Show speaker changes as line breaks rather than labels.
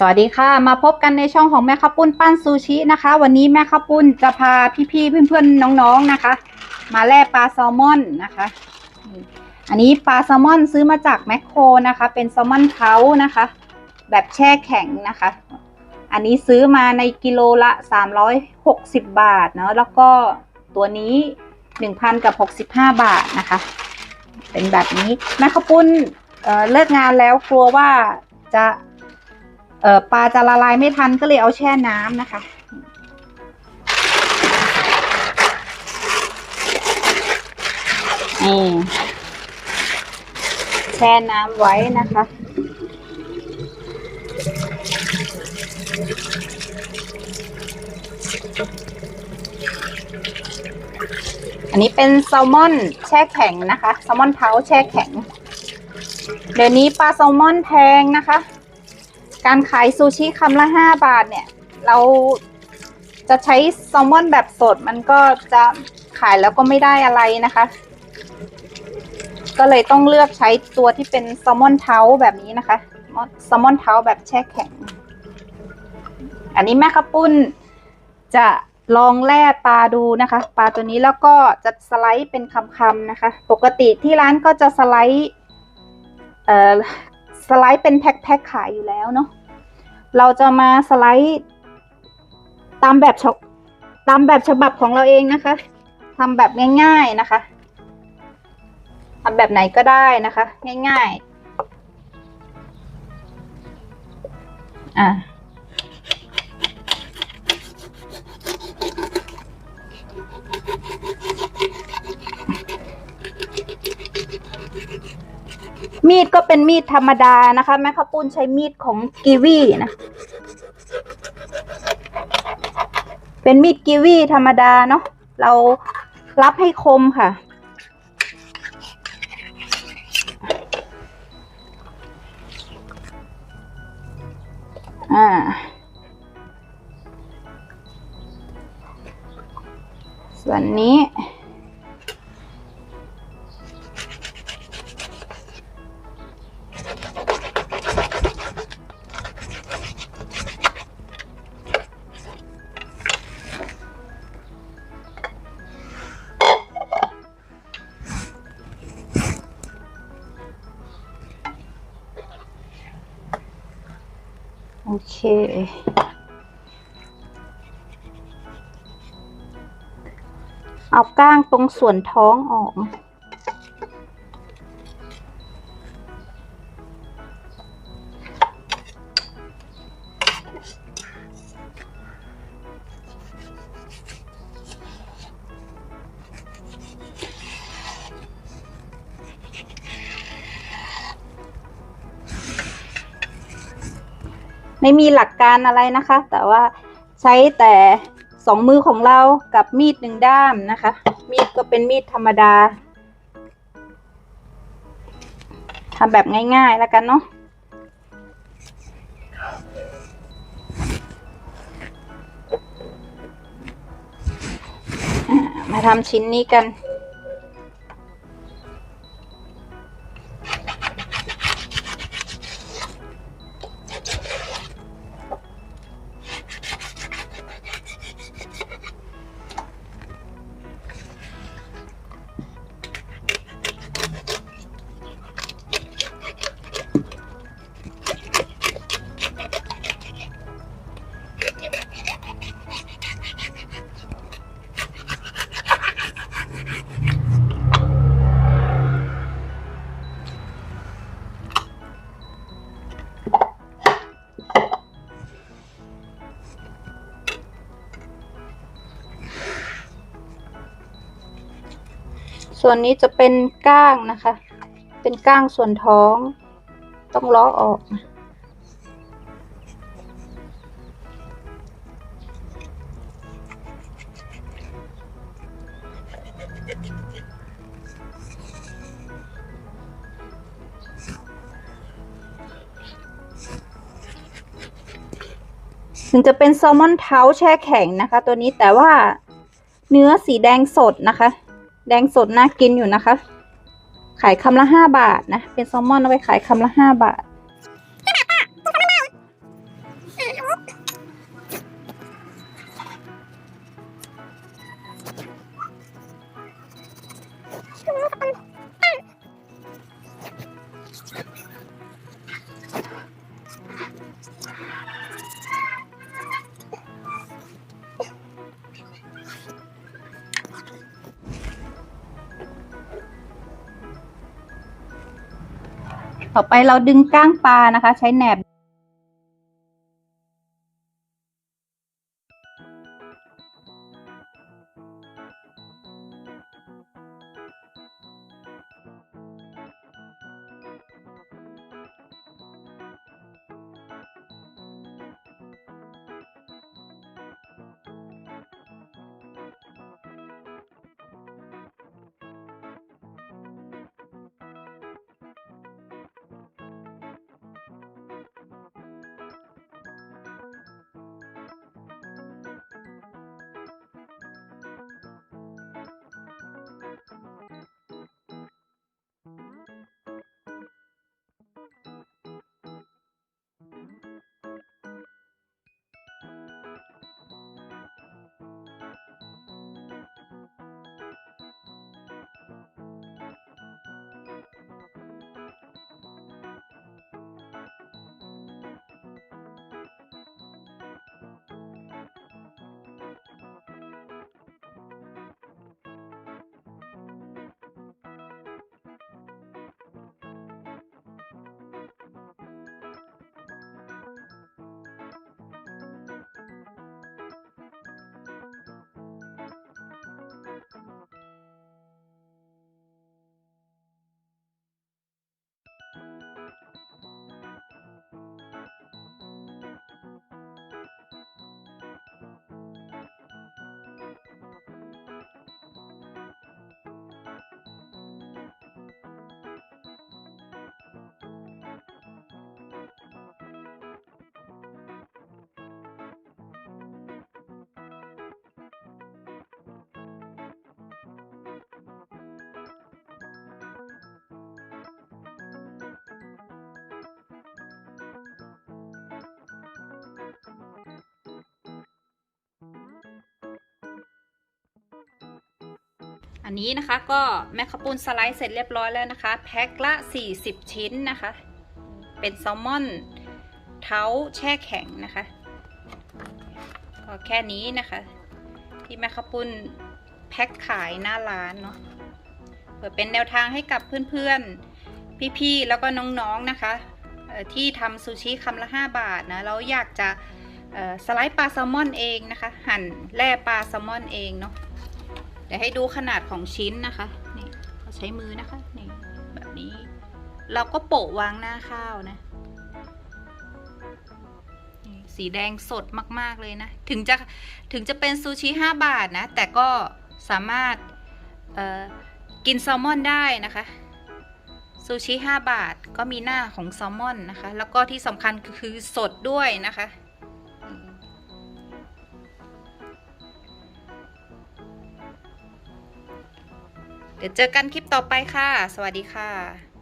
สวัสดีค่ะ มาพบกันในช่องของแม่ข้าวปุ้นปั้นซูชินะคะ วันนี้แม่ข้าวปุ้นจะพาพี่ๆเพื่อนๆน้องๆนะคะ มาแล่ปลาแซลมอนนะคะ อันนี้ปลาแซลมอนซื้อมาจากแมคโครนะคะ เป็นแซลมอนเท้านะคะ แบบแช่แข็งนะคะ อันนี้ซื้อมาในกิโลละ 360 บาทเนาะแล้วก็ตัวนี้ 1,000กับ65 บาทนะคะ เป็นแบบนี้แม่ข้าวปุ้นเเลิกงานแล้วกลัวว่าจะ เออปลาจะละลายไม่ทันก็เลยเอาแช่น้ำนะคะ นี่ แช่น้ำไว้นะคะอันนี้เป็นแซลมอนแช่แข็งนะคะแซลมอนเท้าแช่แข็ง เดี๋ยวนี้ปลาแซลมอนแพงนะคะ การขายซูชิคำละห้าบาทเนี่ย เราจะใช้แซลมอนแบบสดมันก็จะขายแล้วก็ไม่ได้อะไรนะคะ ก็เลยต้องเลือกใช้ตัวที่เป็นแซลมอนเท้าแบบนี้นะคะแซลมอนเท้าแบบแช่แข็ง อันนี้แม่ข้าปุ้นจะลองแล่ปลาดูนะคะ ปลาตัวนี้แล้วก็จะสไลด์เป็นคำๆนะคะ ปกติที่ร้านก็จะสไลด์เอ่อ สไลด์เป็นแพ็คๆขายอยู่แล้วเนาะเราจะมาสไลด์ตามแบบฉบตามแบบฉบับของเราเองนะคะทำแบบง่าย ๆนะคะทำแบบไหนก็ได้นะคะ ง่าย ๆ อะ มีดก็เป็นมีดธรรมดานะคะ แม่ข้าวปุ้นใช้มีดของกีวีนะเป็นมีดกีวีธรรมดาเนาะเรารับให้คมค่ะ อ่า ส่วนนี้ โอเคเอาก้างตรงส่วนท้องออก ไม่มีหลักการอะไรนะคะ แต่ว่าใช้แต่สองมือของเรากับมีดหนึ่งด้ามนะคะ มีดก็เป็นมีดธรรมดาทำแบบง่ายๆแล้วกันเนาะมาทำชิ้นนี้กัน ส่วนนี้จะเป็นก้างนะคะ เป็นก้างส่วนท้อง ต้องล้อออกนะถึงจะเป็นแซลมอนเท้าแช่แข็งนะคะ ตัวนี้แต่ว่าเนื้อสีแดงสดนะคะ แดงสดน่ากินอยู่นะคะ ขายคำละห้าบาทนะ เป็นแซลมอนเอาไปขายคำละห้าบาท ต่อไปเราดึงก้างปลานะคะ ใช้แหนบ อันนี้นะคะก็แมคคาปูนสไลด์เสร็จเรียบร้อยแล้วนะคะ แพ็คละ 40 ชิ้นนะคะ เป็นแซลมอนเท้าแช่แข็งนะคะ ก็แค่นี้นะคะ ที่แมคคาปูนแพ็คขายหน้าร้านเนาะเพื่อเป็นแนวทางให้กับเพื่อนๆ พี่ๆ แล้วก็น้องๆนะคะ ที่ทำซูชิคำละ 5 บาทนะแล้วอยากจะสไลด์ปลาแซลมอนเองนะคะ หั่นแล่ปลาแซลมอนเองเนาะ เดี๋ยวให้ดูขนาดของชิ้นนะคะนี่เขาใช้มือนะคะนี่แบบนี้ เราก็โปะวางหน้าข้าวนะสีแดงสดมาก ๆ เลยนะ ถึงจะถึงจะเป็นซูชิ 5 บาทนะ แต่ก็สามารถกินแซลมอนได้นะคะซูชิ 5 บาทก็มีหน้าของแซลมอนนะคะ แล้วก็ที่สำคัญคือสดด้วยนะคะ เดี๋ยวเจอกันคลิปต่อไปค่ะ สวัสดีค่ะ